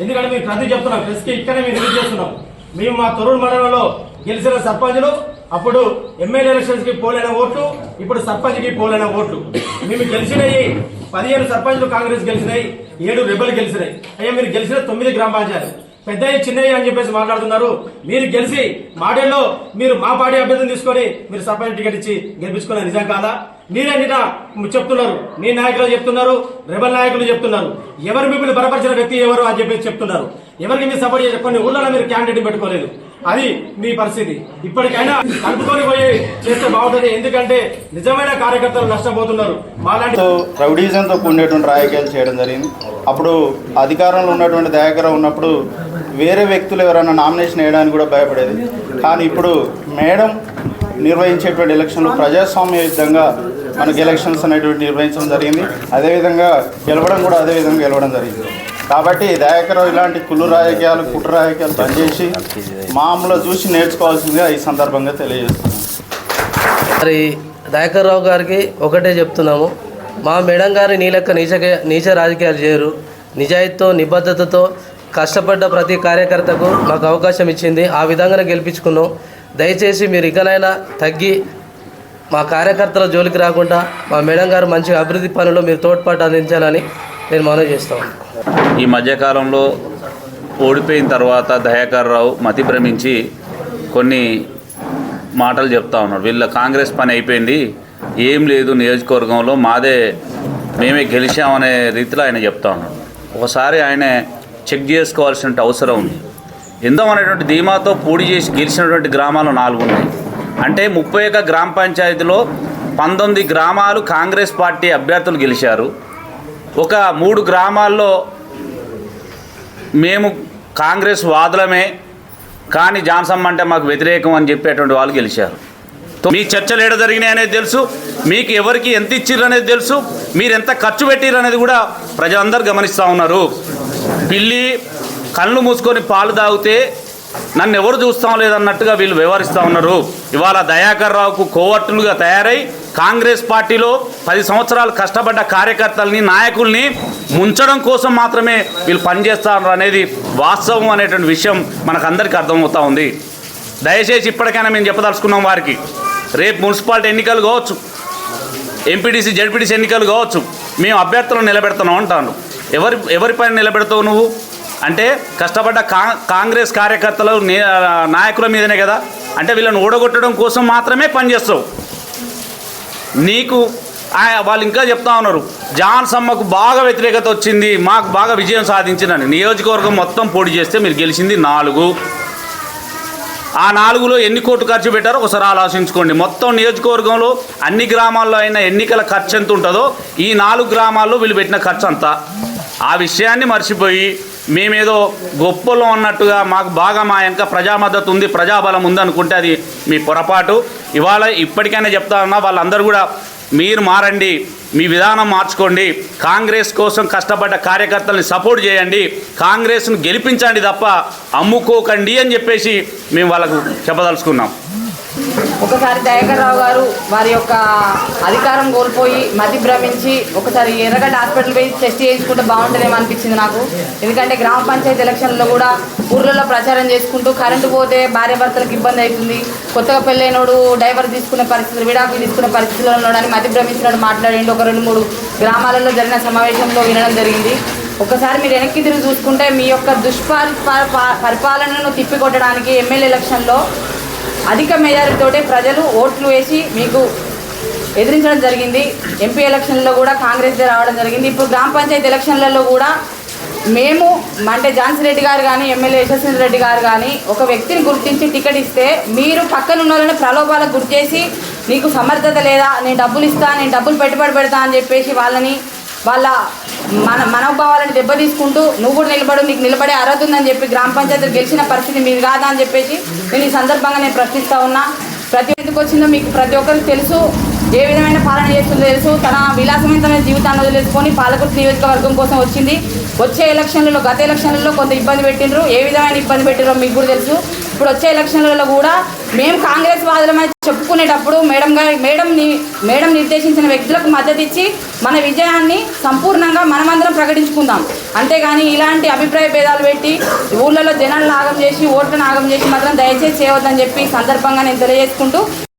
ఎందుకంటే మీరు ప్రతి చెప్తున్నాం. ప్రెస్కి ఇక్కడే మేము రిలీజ్ చేస్తున్నాం. మేము మా తొరూరు మండలంలో గెలిచిన సర్పంచ్లు. అప్పుడు ఎమ్మెల్యే ఎలక్షన్స్కి పోలైన ఓట్లు ఇప్పుడు సర్పంచ్కి పోలైన ఓట్లు. మేము గెలిచినవి పదిహేను సర్పంచ్లు కాంగ్రెస్ గెలిచినాయి ఏడు రెబల్ గెలిచినాయి. అయ్యా మీరు గెలిచిన తొమ్మిది గ్రామ పంచాయతీ పెద్దయ్య చిన్నయ్య అని చెప్పేసి మాట్లాడుతున్నారు. మీరు గెలిచి మాడేలో మీరు మా పార్టీ అభ్యర్థిని తీసుకొని మీరు సర్పంచ్ టికెట్ ఇచ్చి గెలిపించుకున్న నిజం కాదా? మీరే నిన్న చెప్తున్నారు. మీ నాయకులు చెప్తున్నారు. రెబల్ నాయకులు చెప్తున్నారు. ఎవరు మిమ్మల్ని బలపరిచిన వ్యక్తి ఎవరు అని చెప్పేసి చెప్తున్నారు. ఎవరికి మీరు సపోర్ట్ చేసే కొన్ని ఊళ్ళలో మీరు క్యాండిడేట్ పెట్టుకోలేదు. అది మీ పరిస్థితి. ఇప్పటికైనా కలుపుకొని పోయి చేస్తే ఎందుకంటే నిజమైన కార్యకర్తలు నష్టపోతున్నారు. మాలాంటి రౌడీజంతో కూడినటువంటి రాజకీయాలు చేయడం జరిగింది. అప్పుడు అధికారంలో ఉన్నటువంటి దయాకర ఉన్నప్పుడు వేరే వ్యక్తులు ఎవరైనా నామినేషన్ వేయడానికి కూడా భయపడేది. కానీ ఇప్పుడు మేడం నిర్వహించేటువంటి ఎలక్షన్లు ప్రజాస్వామ్యయుద్ధంగా మనకి ఎలక్షన్స్ అనేటువంటి నిర్వహించడం జరిగింది. అదేవిధంగా గెలవడం కూడా అదే విధంగా గెలవడం జరిగింది. కాబట్టి దయాకరావు ఇలాంటి కుళ్ళు రాజకీయాలు కుట్ర రాజకీయాలు పనిచేసి మామూలు చూసి నేర్చుకోవాల్సిందిగా ఈ సందర్భంగా తెలియజేస్తున్నాను. మరి దయాకర్ రావు గారికి ఒకటే చెప్తున్నాము. మా మేడం గారి నీలెక్క నీచ నీచ రాజకీయాలు చేయరు. నిజాయితీతో నిబద్ధతతో కష్టపడ్డ ప్రతి కార్యకర్తకు మాకు అవకాశం ఇచ్చింది. ఆ విధంగానే గెలిపించుకున్నాం. దయచేసి మీరు ఇకనైనా తగ్గి మా కార్యకర్తల జోలికి రాకుండా మా మేడం గారు మంచి అభివృద్ధి పనులు మీరు తోడ్పాటు అందించాలని నేను మనవి చేస్తాను ఈ మధ్యకాలంలో ఓడిపోయిన తర్వాత దయాకర్ రావు మతి భ్రమించి కొన్ని మాటలు చెప్తా ఉన్నాడు. వీళ్ళ కాంగ్రెస్ పని అయిపోయింది. ఏం లేదు నియోజకవర్గంలో. మాదే మేమే గెలిచామనే రీతిలో ఆయన చెప్తా ఉన్నాడు. ఒకసారి ఆయన చెక్ చేసుకోవాల్సిన అవసరం ఉంది. ఎంతో అనేటువంటి ధీమాతో పూడి చేసి గెలిచినటువంటి గ్రామాలు నాలుగు ఉన్నాయి అంటే ముప్పై ఒక్క గ్రామ పంచాయతీలో పంతొమ్మిది గ్రామాలు కాంగ్రెస్ పార్టీ అభ్యర్థులు గెలిచారు. ఒక మూడు గ్రామాల్లో మేము కాంగ్రెస్ వాదులమే. కానీ జాన్సమ్ అంటే మాకు వ్యతిరేకం అని చెప్పేటువంటి వాళ్ళు గెలిచారు. తో- మీ చర్చలు ఏడ జరిగినాయి అనేది తెలుసు మీకు ఎవరికి ఎంత ఇచ్చిర్రు అనేది తెలుసు మీరు ఎంత ఖర్చు పెట్టిర్రు అనేది కూడా ప్రజలందరూ గమనిస్తూ ఉన్నారు. పిల్లి కళ్ళు మూసుకొని పాలు తాగితే నన్ను ఎవరు చూస్తాం లేదన్నట్టుగా వీళ్ళు వ్యవహరిస్తూ ఉన్నారు. ఇవాళ దయాకర్ రావుకు కోవట్టులుగా తయారై కాంగ్రెస్ పార్టీలో పది సంవత్సరాలు కష్టపడ్డ కార్యకర్తల్ని నాయకుల్ని ముంచడం కోసం మాత్రమే వీళ్ళు పనిచేస్తారు అనేది వాస్తవం అనేటువంటి విషయం మనకందరికీ అర్థమవుతూ ఉంది. దయచేసి ఇప్పటికైనా మేము చెప్పదలుచుకున్నాం వారికి. రేపు మున్సిపాలిటీ ఎన్నికలు కావచ్చు. ఎంపీటీసీ జడ్పీటీసీ ఎన్నికలు కావచ్చు. మేము అభ్యర్థులను నిలబెడుతున్నాం అంటాను. ఎవరి ఎవరిపైన నిలబెడతావు నువ్వు? అంటే కష్టపడ్డ కా కాంగ్రెస్ కార్యకర్తలు నే- నాయకుల మీదనే కదా? అంటే వీళ్ళని ఓడగొట్టడం కోసం మాత్రమే పనిచేస్తావు. నీకు వాళ్ళు ఇంకా చెప్తా ఉన్నారు జాన్ సమ్మకు బాగా వ్యతిరేకత వచ్చింది మాకు బాగా విజయం సాధించిందని. నియోజకవర్గం మొత్తం పోటీ చేస్తే మీరు గెలిచింది నాలుగు. ఆ నాలుగులో ఎన్ని కోట్లు ఖర్చు పెట్టారో ఒకసారి ఆలోచించుకోండి. మొత్తం నియోజకవర్గంలో అన్ని గ్రామాల్లో అయిన ఎన్నికల ఖర్చు ఎంత ఉంటుందో ఈ నాలుగు గ్రామాల్లో వీళ్ళు పెట్టిన ఖర్చు అంతా. ఆ విషయాన్ని మర్చిపోయి మేమేదో గొప్పలో ఉన్నట్టుగా మాకు బాగా మా వెనక ప్రజా మద్దతు ఉంది ప్రజాబలం ఉందనుకుంటే అది మీ పొరపాటు. ఇవాళ ఇప్పటికైనా చెప్తా ఉన్నా వాళ్ళందరూ కూడా మీరు మారండి మీ విధానం మార్చుకోండి కాంగ్రెస్ కోసం కష్టపడ్డ కార్యకర్తల్ని సపోర్ట్ చేయండి కాంగ్రెస్ను గెలిపించండి తప్ప అమ్ముకోకండి అని చెప్పేసి మేము వాళ్ళకు చెప్పదలుచుకున్నాం. ఒకసారి దయాకర్ రావు గారు వారి యొక్క అధికారం కోల్పోయి మతి భ్రమించి ఒకసారి ఎర్రగడ్డ హాస్పిటల్ పోయి టెస్ట్ చేయించుకుంటే బాగుంటుందేమో అనిపించింది నాకు. ఎందుకంటే గ్రామ పంచాయతీ ఎలక్షన్లో కూడా ఊర్లలో ప్రచారం చేసుకుంటూ కరెంటు పోతే భార్య భర్తలకు ఇబ్బంది అవుతుంది. కొత్తగా పెళ్ళైనోడు డైవర్ తీసుకునే పరిస్థితులు విడాకులు తీసుకునే పరిస్థితుల్లో ఉన్నాడని మతి భ్రమించినట్టు మాట్లాడండి. ఒక రెండు మూడు గ్రామాలలో జరిగిన సమావేశంలో వినడం జరిగింది. ఒకసారి మీరు వెనక్కి తిరిగి చూసుకుంటే మీ యొక్క దుష్పరి పరిపాలనను తిప్పికొట్టడానికి ఎమ్మెల్యే ఎలక్షన్లో అధిక మెజారిటీతోటే ప్రజలు ఓట్లు వేసి మీకు ఎదిరించడం జరిగింది. ఎంపీ ఎలక్షన్లో కూడా కాంగ్రెస్ రావడం జరిగింది. ఇప్పుడు గ్రామ పంచాయతీ ఎలక్షన్లలో కూడా మేము అంటే ఝాన్సీ రెడ్డి గారు కానీ ఎమ్మెల్యే యశస్వి రెడ్డి గారు కానీ ఒక వ్యక్తిని గుర్తించి టికెట్ ఇస్తే మీరు పక్కన ఉన్న వాళ్ళని ప్రలోభాలకు గుర్తు చేసి నీకు సమర్థత లేదా నేను డబ్బులు ఇస్తా నేను డబ్బులు పెట్టుబడి పెడతా అని చెప్పేసి వాళ్ళని వాళ్ళ మన మనోభావాలను దెబ్బతీసుకుంటూ నువ్వు కూడా నిలబడు నీకు నిలబడే అర్హత ఉందని చెప్పి గ్రామ పంచాయతీ గెలిచిన పరిస్థితి మీరు కాదా అని చెప్పేసి నేను ఈ సందర్భంగా నేను ప్రశ్నిస్తూ ఉన్నా. ప్రతి ఎందుకు వచ్చిందో మీకు ప్రతి ఒక్కరికి తెలుసు. ఏ విధమైన పాలన చేస్తుందో తెలుసు. తన విలాసవంతమైన జీవితాన్ని వదిలేసుకొని పాలకుర్తి నియోజకవర్గం కోసం వచ్చింది. వచ్చే ఎలక్షన్లలో గత ఎలక్షన్లలో కొంత ఇబ్బంది పెట్టిండ్రు. ఏ విధమైన ఇబ్బంది పెట్టినరో మీకు కూడా తెలుసు. ఇప్పుడు వచ్చే ఎలక్షన్లలో కూడా మేము కాంగ్రెస్ వాదులమై చెప్పుకునేటప్పుడు మేడం గారి మేడంని మేడం నిర్దేశించిన వ్యక్తులకు మద్దతు ఇచ్చి మన విజయాన్ని సంపూర్ణంగా మనమందరం ప్రకటించుకుందాం. అంతేగాని ఇలాంటి అభిప్రాయ భేదాలు పెట్టి ఊళ్ళలో జనాలను ఆగం చేసి ఓట్లను ఆగం చేసి మాత్రం దయచేసి చేయవద్దని చెప్పి సందర్భంగా నేను తెలియజేసుకుంటూ